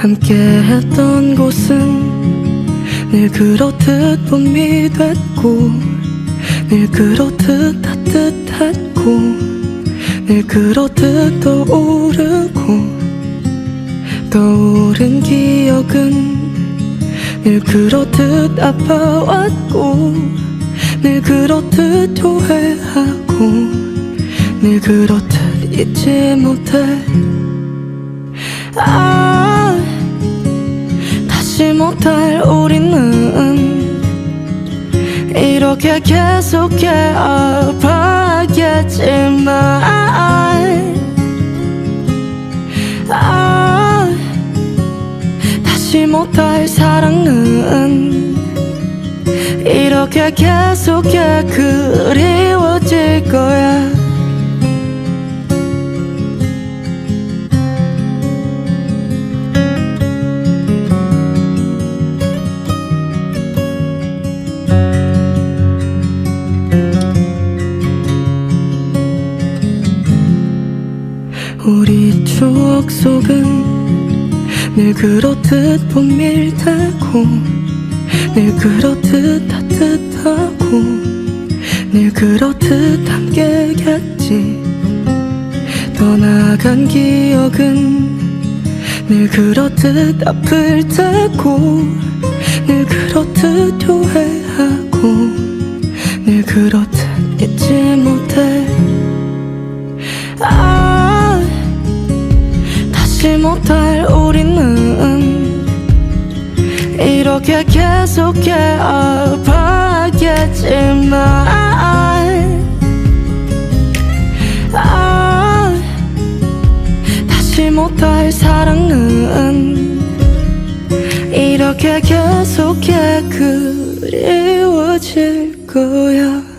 함께 했던 곳은 늘 그렇듯 봄이 됐고 늘 그렇듯 따뜻했고 늘 그렇듯 떠오르고 떠오른 기억은 늘 그렇듯 아파왔고 늘 그렇듯 후회하고 늘 그렇듯 잊지 못해. 아 다시 못할 우리는 이렇게 계속해 아파하겠지만 아 다시 못할 사랑은 이렇게 계속해 그리워 추억 속은 늘 그렇듯 봄일 테고 늘 그렇듯 따뜻하고 늘 그렇듯 함께겠지. 떠나간 기억은 늘 그렇듯 아플 테고 늘 그렇듯 후회하고 늘 그렇듯 잊지 못해 못할 우리는 이렇게 계속해 아파하겠지만 아 다시 못할 사랑은 이렇게 계속해 그리워질 거야